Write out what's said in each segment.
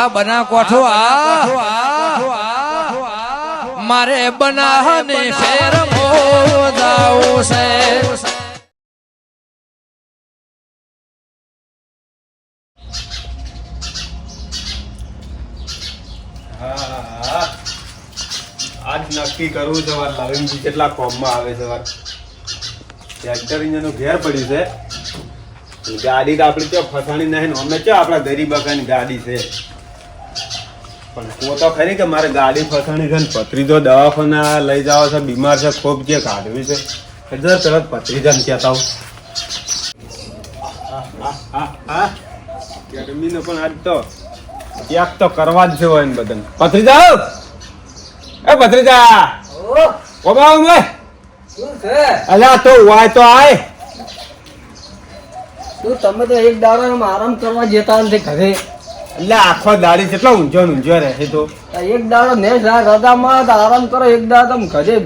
આ બના કોઠો આ. મારે બનાહને શેર મોદાવું છે. આજ નક્કી કરવું છે વાર લાવીનજી કેટલા કોમમાં આવે છે વાર ટ્રેક્ટર ઇંજનનું ઘેર પડ્યું છે. ગાડી તો આપણી ચો ફસાણી નહીં અમે ચો આપણા ગરીબ ગાડી છે. પણ કો તો ખરી કે મારે ગાડી ફસાણી છે ને પત્રીજો દવાખાના લઈ જાવ છે બીમાર છે ખૂબ જે કાઢવી છે. એટલે તરત પત્રીજાને કહેતા હા ગરમીનો પણ આજ તો ત્યાગ તો કરવા જ છે હોય ને બધાને પત્રીજા એ ભત્રીજા ઓ! બાબુ મે અલ્યા તો વાય તો આય. તું તમે તો એક દાડો આરામ કરવા જતા નથી ઘરે? એટલે આખો દાડી કેટલો ઊંચો ઊંચો રહે તો. એક દાડો ને રજામાં તો આરામ કરો એક દાડો તમે ઘરે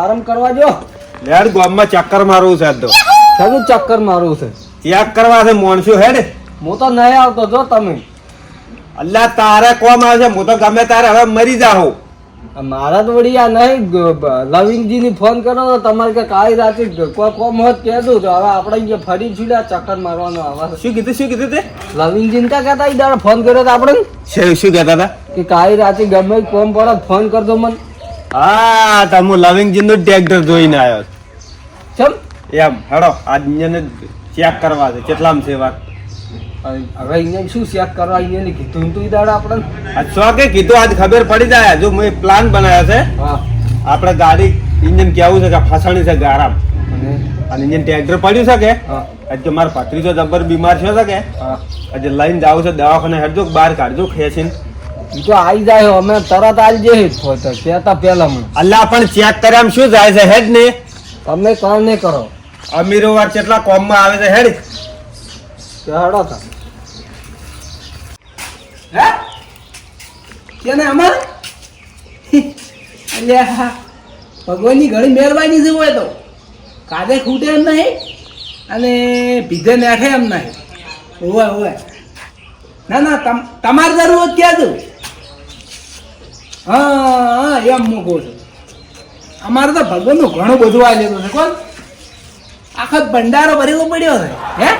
આરામ કરવા જો યાર ગામમાં ચક્કર મારવું છે તો. શાનું ચક્કર મારવું છે? ત્યાગ કરવા છે મોણશું હે ને હું તો નહીં આવતો જો તમે. અલ્લા તારે કોમ આવે છે હું તો ગમે તારે હવે મરી જાઉં. મારા તો વળી આ નહીં લવિંગજીની ફોન કરો તો તમારે કે કાળી રાતે કોઈ કોમ હોત કહેતું તો હવે આપણે અહીંયા ફરી છીડા ચક્કર મારવાનો આવા શું કીધું શું કીધું તે? લવિંગજી ને ક્યાં કહેતા? દાડો ફોન કર્યો તો આપણે શું શું કહેતા હતા? કે કાળી રાતે ગમે કોમ પડે ફોન કરજો મને. હા તમે હું લવિંગજી નું ટ્રેક્ટર જોઈને આવ્યો. ચમ? એમ હેડો આજ ચેક કરવા છે કેટલામ છે વાત હવે અહીંયા શું ચેક કરવા અહીંયા કીધું તું ઈ આપણને સો કે કીધું આજ ખબર પડી જાય જો મેં પ્લાન બનાવ્યો છે હા આપણે ગાડી ઇન્જિન કેવું છે કે ફસાણી છે ગારામ અને ઇન્જિન ટ્રેક્ટર પડ્યું છે કે આજે મારો પત્રીસો જબર બીમાર થયો છે કે આજે લઈને જાવ છે દવાખાને હેડજો બહાર કાઢજો ખેંચીને તો આવી જાય અમે તરત આવી જઈએ તો કહેતા પહેલા મને અલ્લાહ પણ ચેક કર્યા શું જાય છે હેડ ને તમે કામ નહીં કરો. અમીરો વાર કેટલા કોમમાં આવે છે હેડ. હડો તા કેને અમારે? અલ્યા, ભગવાનની ઘણી મહેરબાની છે હોય તો. કાદે ખૂટે એમ નહીં અને ભીધે નાખે એમ નહીં. હોય હોય ના ના, તમ, તમારે જરૂર ક્યાં જવું હા હા, એમ હું કહું છું. અમારે તો ભગવાનનું ઘણું બધું આવી લીધું છે, કોણ? આખો ભંડારો ભરેલો પડ્યો છે, હે?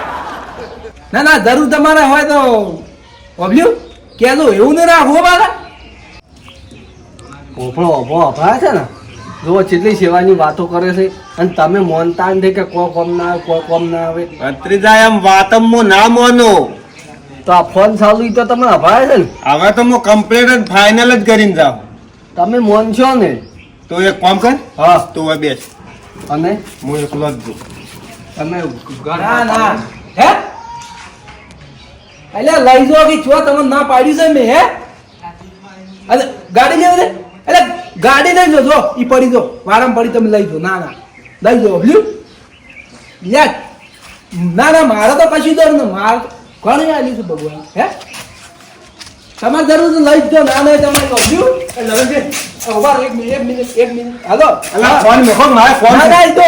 ના ના, જરૂર તમારે હોય તો ઓબ્લ્યું કહેજો એવું નહીં રાખો બાલા. ઓભળો ઓભળો અભળાય છે ને? જો કેટલી સેવાની વાતો કરે છે અને તમે મોનતા નથી કે કો કોમ ના આવે કો કોમ ના આવે. ભત્રીજા એમ વાતમ મો ના મોનો તો આ ફોન ચાલુ ઈ તો તમે અભાય છે ને? હવે તો હું કમ્પ્લેટ જ ફાઇનલ જ કરીને જાઉં તમે મોન છો ને? તો એક કામ કર. હા. તું હવે બેસ. અને? હું એકલો જ છું. તમે ના ના. હે? અલ્યા લઈ જો કે છો તમે ના પાડ્યું છે મેં હે? અરે ગાડી લેવું છે? એટલે ગાડી લઈ જો જો એ પડી જો વારમ પડી તમે લઈ જો ના ના. લઈ જો લ્યુ યાર ના ના મારે તો કશું દર ને મારે ઘણી આલી છે ભગવાન હે? તમારે જરૂર લઈ જ ના નહીં તમે કહો લ્યુ લવન ઊભા એક મિનિટ એક મિનિટ એક મિનિટ. હાલો ફોન મેખો મારે ફોન ના ના ઈ તો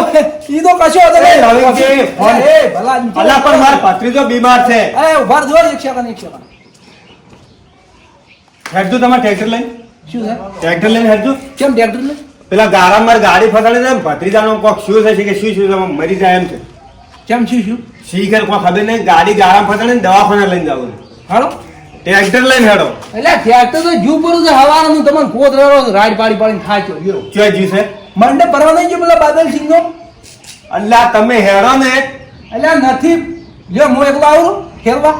ઈ તો કશો હતો એ લવનજી, ફોન. એ ભલા ભલા પણ મારો ભત્રીજો બીમાર છે. એ ઊભા જો એક સેકન્ડ એક સેકન્ડ હેડજો તમારે ટ્રેક્ટર લઈને. શું છે? ટ્રેક્ટર લઈને હેડજો. કેમ ટ્રેક્ટર લઈ પેલા ગારા માર ગાડી ફસાડી દે ભત્રીજાનો કોક શું છે કે શું શું મરી જાય એમ છે. કેમ શું શું? શીખર કોઈ ખબર નહીં ગાડી ગારામ ફસાડી દવાખાને લઈને જવું હાલો. ટ્રેક્ટર લઈને હેડો. એટલે ટ્રેક્ટર તો જુ પડું છે હવાનું તમને કોત રહ્યો રાઈડ પાડી પાડીને ખાચ્યો હીરો. ચોય જી છે? મંડે પરવા નહીં ગયો પેલા બાદલ સિંહ નો અલ્લા તમે હેડો ને. એટલે નથી. જો હું એકલો આવું ખેલવા.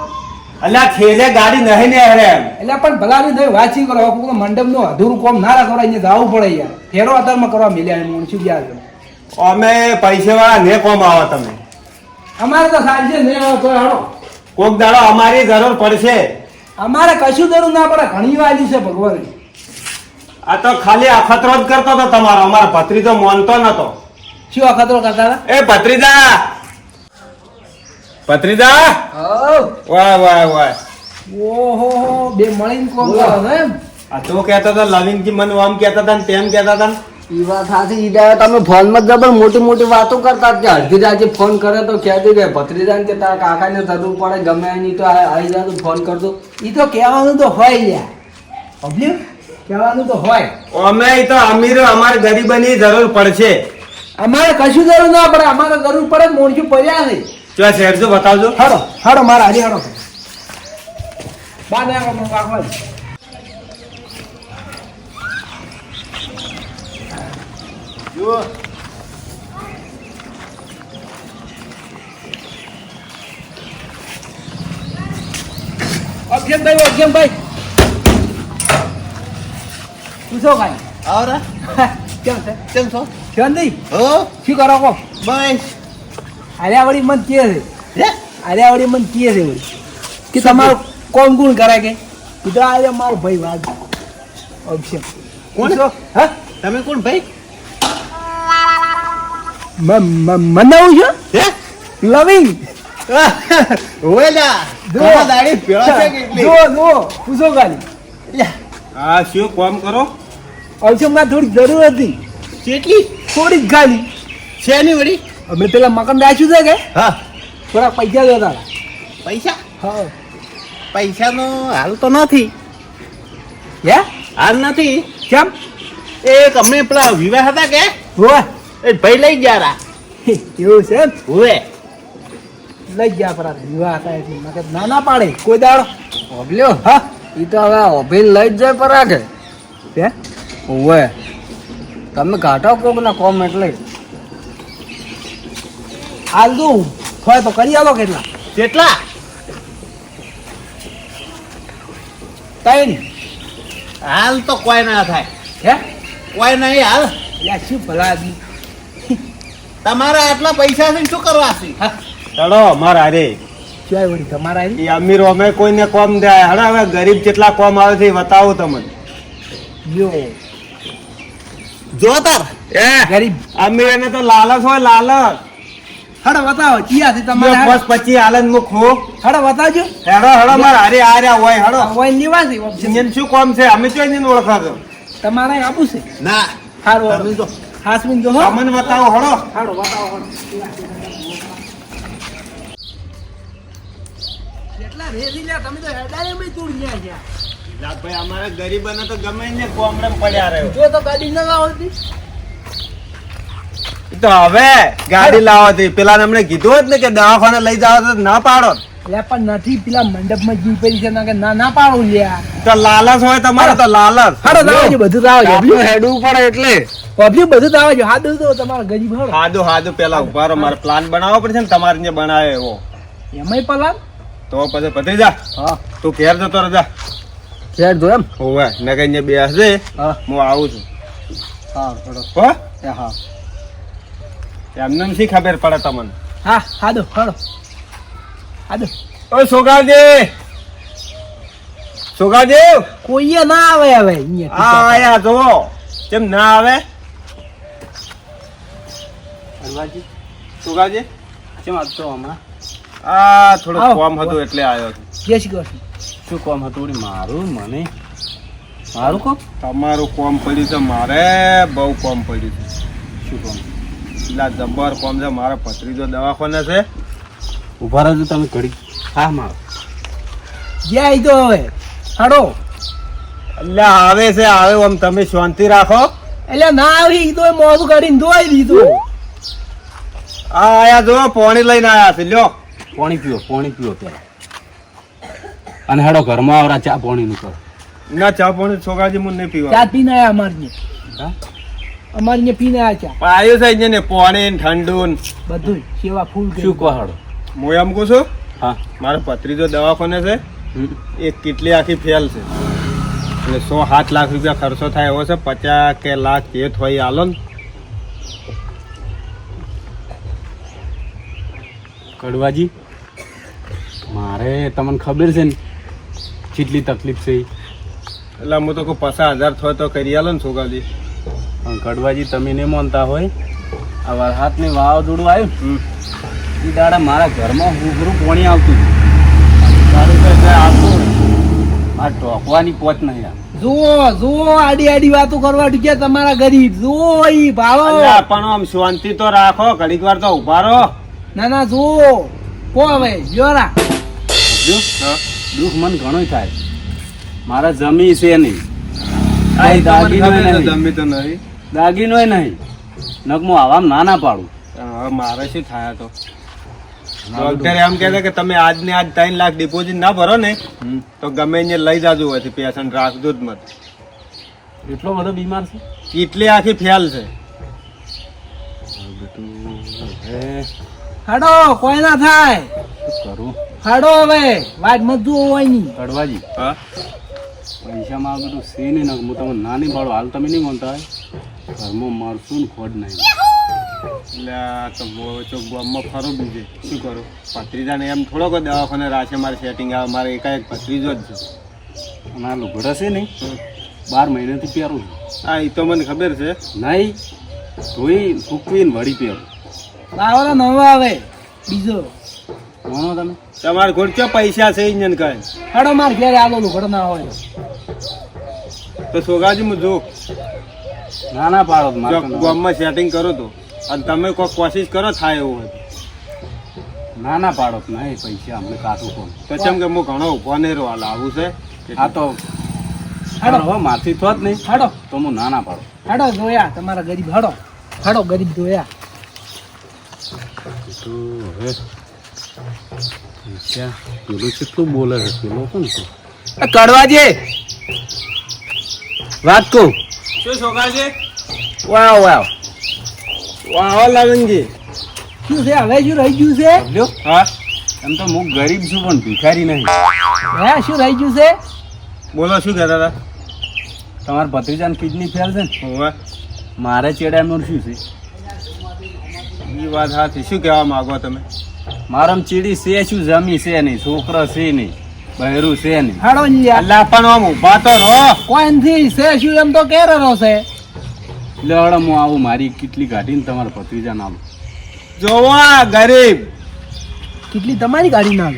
અલ્લા છેલ્લે ગાડી નહીં ને એમ. એટલે પણ ભલાની થઈ વાંચી કરો? મંડપનું અધૂરું કોમ ના રાખો અહીંયા જવું પડે યાર. ફેરો અત્યારમાં કરવા મિલ્યા એમ શું ગયા છે અમે પૈસે વાળા ને કોમ આવો તમે. અમારે તો સાંજે આવે તો કોક દાડો અમારી જરૂર પડશે. અમારે કશું જરૂર ના પડે ઘણી વાલી છે ભગવાન. આ તો ખાલી અખતરો જ કરતો હતો તમારો. અમારો ભત્રીજો માનતો નતો. શું અખતરો કરતા હતા? એ ભત્રીજા! ભત્રીજા! વાહ વાહ વાહ. ઓહો બે મળીને કોમ કરો એમ? આ તો કહેતા હતા લવિંગજી મને આમ કહેતા હતા ને તેમ કહેતા હતા ને વાત સાચી. ઈ દાડે તમે ફોનમાં જબર મોટી મોટી વાતો કરતા કે અડધી રાતે ફોન કરે તો કહેતી કે ભત્રીજાને કે તારા કાકાને જરૂર પડે ગમે એની તો આવી જાય ફોન કરજો. ઈ તો કહેવાનું તો હોય યાર સમજ્યું? કહેવાનું તો હોય. અમે તો અમીર અમારે ગરીબની જરૂર પડશે. અમારે કશું જરૂર ના પડે. અમારે જરૂર પડે મોણશું પડ્યા નહીં. જો શેરજો બતાવજો. હાડો હાડો મારા હારી હાડો બા જુઓ. અભિયમભાઈ અભિયમભાઈ પૂછો ભાઈ. આવરા. કેમ છે? કેમ છો? શાંતિ હો? શું કરો કો બસ. અરે વળી મન કે છે. આર્યા વળી મન કે છે વળી. કે તમારું કોણ કોણ કરે કે? એ અરે મારો ભાઈ વાત. અભિષેક કોણ? છો? હા? તમે કોણ ભાઈ? મનાવું છું? હે? લવિંગ. જો. દાડી પેળા છે કે એટલી? જો જો પૂછો ખાલી. હા શું કામ કરો? જરૂર હતી. કેટલી? થોડીક ખાલી. છે ની વળી? અમે પેલા મકાન રાખ્યું છે કે? હા. થોડા પૈસા જોતા પૈસા? હા. પૈસાનો હાલ તો નથી. હે? હાલ નથી. કેમ? એક અમે પેલા વિવાહ હતા કે? હોવે. એ ભાઈ લઈ ગયા રા. એવું છે એમ? હોવે લઈ ગયા પરા. વિવાહ હતા એટલે મેં ના ના પાડે. કોઈ દાડો. ઓબલ્યો હા. એ તો હવે ઓભીને લઈ જ જાય પરા કે. હે? તમે કાઢો કોક ના કોમ એટલે. હાલ દઉં. હોય તો કરી આવો કેટલા. કેટલા? ત્રણ. હાલ તો કોઈ ના થાય. હે? કોઈ નહીં હાલ. યા શું ભલા આદમી. તમારા આટલા પૈસા છે શું કરવા છે? ચડો અમાર રે ક્યાં વળી? તમારા એ અમીર અમે કોઈને કોમ દે હડે હવે ગરીબ જેટલા કોમ આવે છે એ બતાવો તમને. યો જો તાર એ ગરીબ. અમીર એને તો લાલચ હોય લાલચ. હડ બતાવો ચિયાથી થી તમારે બસ પછી હાલત મુખ હો. હડો બતાવજો. હેડો હેડો માર હારે આ રહ્યા હોય હેડો હોય નિવાસી. શું કોમ છે? અમે તો એને ઓળખાતો. તમારે આપું છે? ના. સારું જો હાસમીન જો હો. બતાવો હળો. હાડો બતાવો હળો. કેટલા રેતી લ્યા તમે તો હેડાએ મે તોડી ગયા છે લાભાઈ અમારે ગરીબોને તો ગમે ને કોમડે પડ્યા રહ્યો. જો તો ગાડી ન લાવતી તો. હવે ગાડી લાવવાથી પેલા અમને કીધું હોત ને કે દવાખાને લઈ જાવ તો ના પાડો. લે પણ નથી પેલા મંડપમાં જીવ પડી છે કે ના ના પાડો લ્યા તો લાલચ હોય તમારે તો લાલચ. હાડો દાવાજો બધું દાવાજો આપણું હેડું પડે એટલે. પબ્લિક બધું દાવાજો હા તો તમારા ગરીબ હડો. હાદું હાદું પેલા ઊભા રહો. મારે પ્લાન બનાવવો પડશે ને તમારે જે બનાવે એવો. એમાંય પ્લાન? તો પછી પતરી જા. હા. તું ઘેર જતો રજા શેર જો એમ? હોવે ને કઈ બે હશે. હા. હું આવું છું. હા થોડો હો? એમને શી ખબર પડે તમને? હા હા દો હડો. હા દો ઓ સોગાદેવ સોગાદેવ કોઈએ ના આવે હવે અહીંયા આ આયા જો કેમ ના આવે? સોગાજી કેમ આપતો હમણાં? આ થોડું કોમ હતું એટલે આવ્યો છું. જય શ્રી કૃષ્ણ. શું કોમ હતું મારું મને? મારું કોમ? તમારું કોમ પડ્યું છે મારે બહુ કોમ પડ્યું છે. શું કોમ? એટલા જબ્બર કોમ છે મારા ભત્રીજો દવાખાને છે. ઊભા રહેજો તમે ઘડી. હા મારો આવી તો હવે. હાડો. એટલે આવે છે આવે આમ તમે શાંતિ રાખો. એટલે ના આવી તો મોઢું કરીને ધોઈ દીધું. આ આયા જો પાણી લઈને આયા છે લ્યો. પાણી પીઓ પાણી પીઓ પેલા અને હેડો ઘરમાં આવરા ચા પાણી નું કરો. ના ચા પાણી છોકરાજી મને નહીં પીવા. ચા પીને આયા અમારી હા? અમારી અહીંયા પીને આયા ચા. પણ આવ્યું છે ને પાણી ને ઠંડુ ને. બધું સેવા ફૂલ. શું કહો હેડો? હું એમ કહું છું હા. મારો ભત્રીજો દવાખાને છે એ કેટલી આખી ફેલ છે. એટલે સો સાત લાખ રૂપિયા ખર્ચો થાય એવો છે પચાસ કે લાખ એ એ આલો ને. કડવાજી મારે તમને ખબર છે ને કેટલી તકલીફ છે એટલે હું તો કોઈ પચાસ હજાર થયો તો કરી આલો ને છોકરાજી પણ કડવાજી તમે નહીં માનતા હોય. આ વરસાદની વાવાઝોડું આવ્યું. એ દાડા મારા ઘરમાં હુભરું પાણી આવતું આ ટોકવાની પોચ નહીં આ. જુઓ જુઓ આડી આડી વાતો કરવા કે તમારા ગરીબ જુઓ ઈ ભાવો. પણ આમ શાંતિ તો રાખો. ઘડીક વાર તો ઊભા રહો. ના ના જુઓ. કો હવે જોરા જો, દુઃખ? મન ઘણો થાય. મારા જમી છે નહીં. નહીં. જમી તો નહીં. દાગીનો નહીં. નકમો આવામ ના ના પાડું. હવે મારે શું થાય તો? ડોક્ટર એમ કહેતા કે તમે આજ ને આજ ત્રણ લાખ ડિપોઝિટ ના ભરો ને તો ગમે એને લઈ જાજો હોય પેશન્ટ રાખજો જ મત. એટલો બધો બીમાર છે? એટલી આખી ફેલ છે. હાડો કોઈ ના થાય. કરું? હાડો હવે વાત મત જુઓ હોયની કડવાજી. હા? પૈસામાં આ બધું છે નહીં ને હું તમને નાની બાળો હાલ તમે નહીં માનતા હોય ઘરમાં મારશું ને ખોડ નહીં એટલે આ તો ચોક ગામમાં ફરો બીજે. શું કરું? ભત્રીજાને એમ થોડોક જ દવાખાને રાખે મારે સેટિંગ આવે મારે એકાએક ભત્રીજો જ છે. અને આ લુગડા છે નહીં? બાર મહિનાથી પહેરું હા એ તો મને ખબર છે. નહીં ધોઈ ફૂકવીને વળી પહેરું. ને નવા આવે. બીજો. તમે? તમારે ઘોડ ક્યાં પૈસા છે ઇન્જન કહે. હાડો માર ઘેરે આલો લુગડો ના હોય. તો સોગાજી હું જો. ના ના પાડો ગામમાં સેટિંગ કરો તો. અને તમે કોઈ કોશિશ કરો થાય એવું હોય ના ના પાડો તો નહીં પૈસા અમને કાઢું કોણ તો ચમ કે હું ઘણો ઊભો નહીં રહો હાલ આવું છે. આ તો હાડો. હવે માથી જ નહીં. હાડો. તો હું ના ના પાડો હાડો જોયા તમારા ગરીબ હાડો. હાડો ગરીબ જોયા. તો હવે પૈસા પેલું કેટલું બોલે છે પેલો કોણ છે? કડવાજી. વાત કહું. શું સોગાજી વાવ વાવ. વાહ શું છે હવે શું રહી ગયું છે? લ્યો હા. એમ તો હું ગરીબ છું પણ ભિખારી નહીં. હે શું રહી ગયું છે? બોલો શું કહેતા હતા? તમારા ભત્રીજાને કિડની ફેલ છે ને? હોવે. મારે ચેડાનું શું છે? એ વાત સાચી શું કહેવા માંગો તમે? મારામ ચીડી છે શું જમી છે નહીં? છોકરો છે નહીં. બહેરું છે નહીં. હાડો અલ્લા પણ આમ ઊભા તો રહો. કોઈ નથી છે શું એમ તો કે રહો છે? એટલે હળો હું આવું મારી કેટલી કાઢીને તમારા ભત્રીજાને આવું. જોવા ગરીબ. કેટલી તમારી ગાડી ના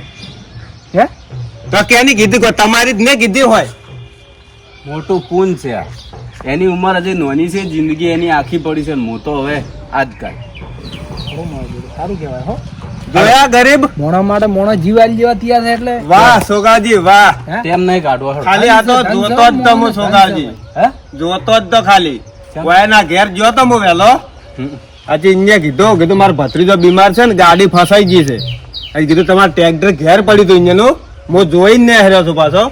હે? તો કેની કીધી કો તમારી જ ને કીધી હોય. મોટું પૂન છે આ. એની ઉંમર હજી નોની છે જિંદગી એની આખી પડી છે ને હું તો હવે આજકાલ સારું કહેવાય હો. જોયા ગરીબ? મોણા માટે મોણા જીવાલી જેવા તૈયાર છે એટલે. વાહ સોગાજી વાહ. તેમ નહીં કાઢવા ખાલી આ તો જોતો જ તો હું સોગાજી. હે? જોતો જ તો ખાલી. કોઈના ઘેર જો તો હું વહેલો. આજે અહીંયા કીધું કીધું મારો ભત્રીજો બીમાર છે ને, ગાડી ફસાઈ ગઈ છે. આજે કીધું તમારે ટ્રેક્ટર ઘેર પડ્યું હતું અહીંયાનું હું જોઈને ને હર્યો છું પાછો.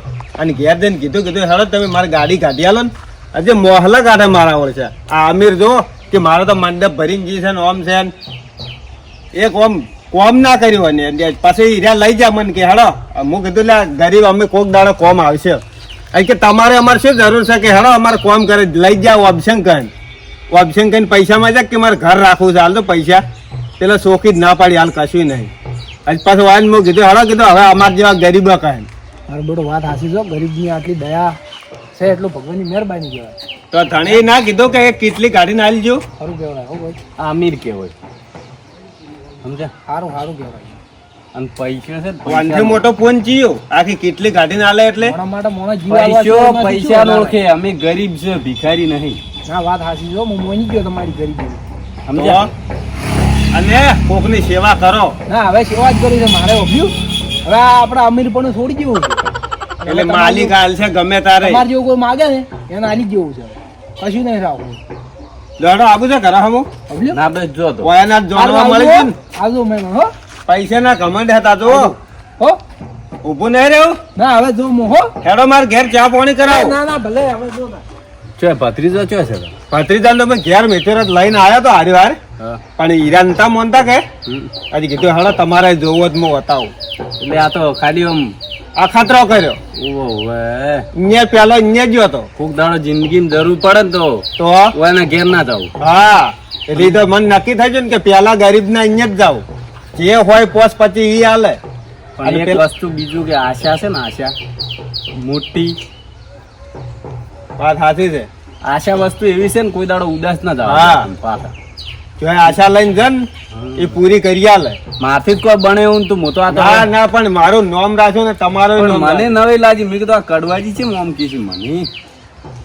અને ઘેર જઈને કીધું કીધું, હેડો, તમે મારી ગાડી કાઢી આલો ને. આજે મોહલા કાઢે મારા ઓળ છે. આ અમીર જો, કે મારો તો મંડપ ભરીને ગઈ છે ને, ઓમ છે ને. એક ઓમ, કોમ ના કર્યું હોય ને પછી હીરા લઈ જા મને કે, હેડો. હું કીધું, લે, ગરીબ અમે કોક દાડો કોમ આવશે. કે તમારે અમારે શું જરૂર છે કે હેડો અમારે કોમ કરે લઈ જાઓ ઓપ્શન કરીને ઓપ્શન કરીને પૈસામાં જાય કે મારે ઘર રાખવું છે? હાલ તો પૈસા પેલા શોખી જ ના પાડી હાલ કશું નહીં. આજ પાછું વાન મેં કીધું હેડો કીધું હવે અમારા જેવા ગરીબો કહે મારો બેટો વાત હાસી છો ગરીબની આટલી દયા છે એટલું ભગવાનની મહેરબાની કહેવાય. તો ધણી ના કીધું કે કેટલી કાઢીને આલજો સારું કહેવાય હો ભાઈ. આમીર કહેવાય. સમજ્યા? સારું સારું કહેવાય. અને પૈસા છે ને મોટો ફોન જીયો આખી કેટલી એટલે? માટે મોણા જીવાલવા છે, પૈસો પૈસા ઓળખે અમે ગરીબ છે ભિખારી નહીં. ના વાત હાસી જો હું મોની ગયો તમારી ગરીબી. સમજો અને કોકની સેવા કરો. ના હવે સેવા જ કરી છે મારે ઓભ્યું હવે આપણા અમીર પણ છોડી જેવું એટલે માલિક હાલ છે ગમે તારે. તમારે જેવું કોઈ માગે ને એને આલી જેવું છે. કશું નહીં રાખવું દોડો આવું છે ઘરે હમો? ના બસ જો તો. ઓયાના જોડવા મળી ગયું આવજો મેં હો. પૈસા ના કમાન્ડ હતા જો હો? ઊભું નહીં રહ્યું ના હવે જો હું હો. હેડો માર ઘેર ચા પાણી કરાવ. ના ના ભલે હવે જો ના. ચો ભત્રીજો ચો છે ભત્રીજા ભત્રીજાને તો મેં ઘેર મેથેર જ લઈને આવ્યો તો હારી વાર. પણ હીરા નતા મોનતા કે? આજે કીધું હેડો તમારે જોવો જ હું બતાવું. એટલે આ તો ખાલી આમ આ ખતરો કર્યો. ઓવે અહીંયા પેલો અહીંયા ગયો તો. કોક દાડો ની જરૂર પડે ને તો તો? ઓને ઘેર ના જાવ હા. એટલે તો મન નક્કી થાય ગયું ને કે પેલા ગરીબ ના અહીંયા જ જાવ જે હોય પોસ પછી ઈ હાલે. પણ એક વસ્તુ બીજું કે આશા છે ને આશા મોટી. વાત સાચી છે. આશા વસ્તુ એવી છે ને કોઈ દાડો ઉદાસ ના થાય પાછા. જો આશા લઈને જન એ પૂરી કરી આલે. માફી કોઈ બને હું તું મોટો આ ના ના પણ મારું નામ રાખ્યું ને તમારું મને નવી લાગી. મેં કીધું આ કડવાજી છે મોમ કીધું મને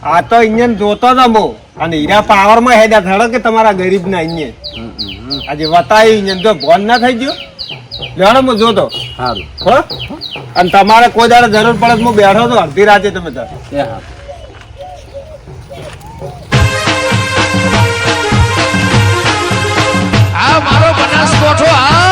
આ તો ઇન્જન જોતો જ અમો અને હીરા પાવરમાં હેડા થડો કે તમારા ગરીબના ઇન્જન આજે વતાવી ઇન્જન જો ભોન ના થઈ ગયો? જાણો હું જોતો. સારું હો? અને તમારે કોઈ દાડે જરૂર પડે હું બેઠો તો અડધી રાતે તમે તાર આ મારો બનાસકોઠો આ